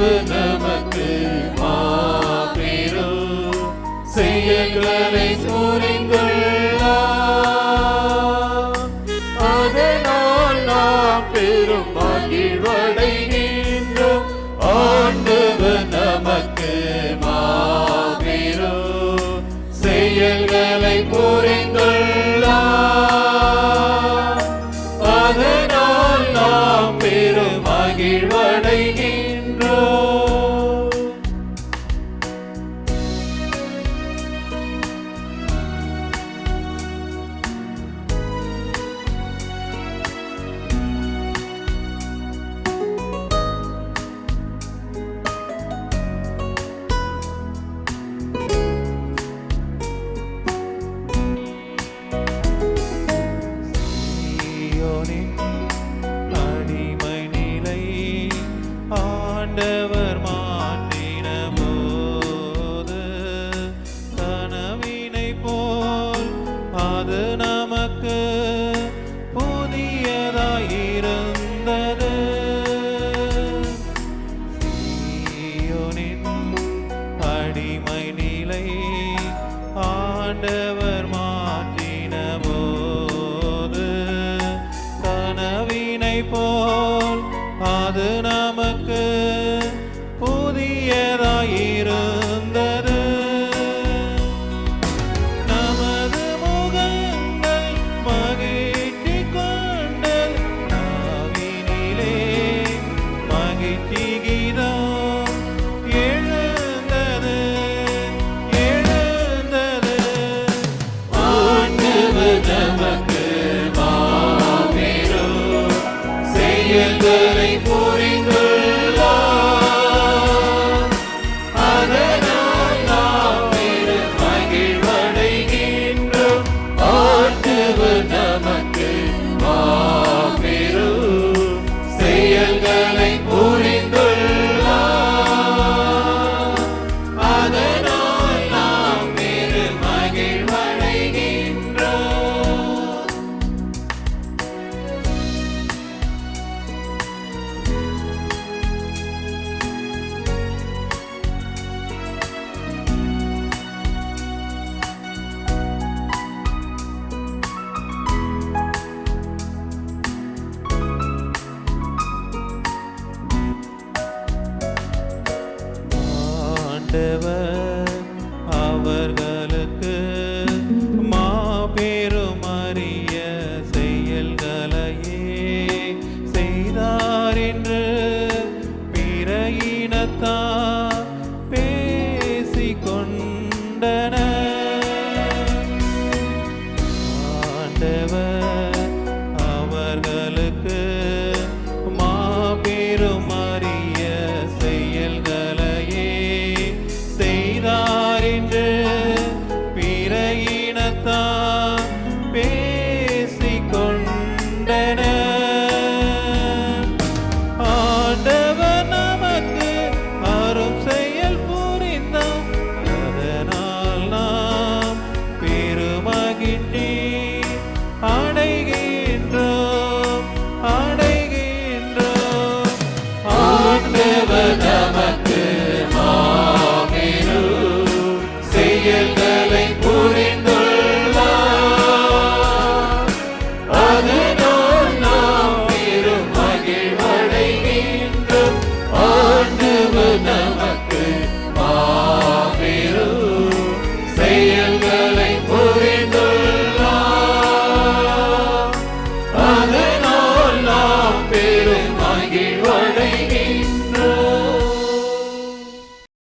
இயேசு நமக்கு மாபெரும். செயல்களை புரிந்துள்ளார் அதனால் நாம் பெரும் மகிழ்வடைகின்றோம் ஆண்டவர் நமக்கு மாபெரும். செயல்களை புரிந்துள்ளார். அதனால் நாம் பெரும் மகிழ்வடைகின்றோம் ஆண்டவர் மாற்றின போது கனவினை போல் அது நான் செயல்களை ஆண்டவர் அவர்கள் Adonai.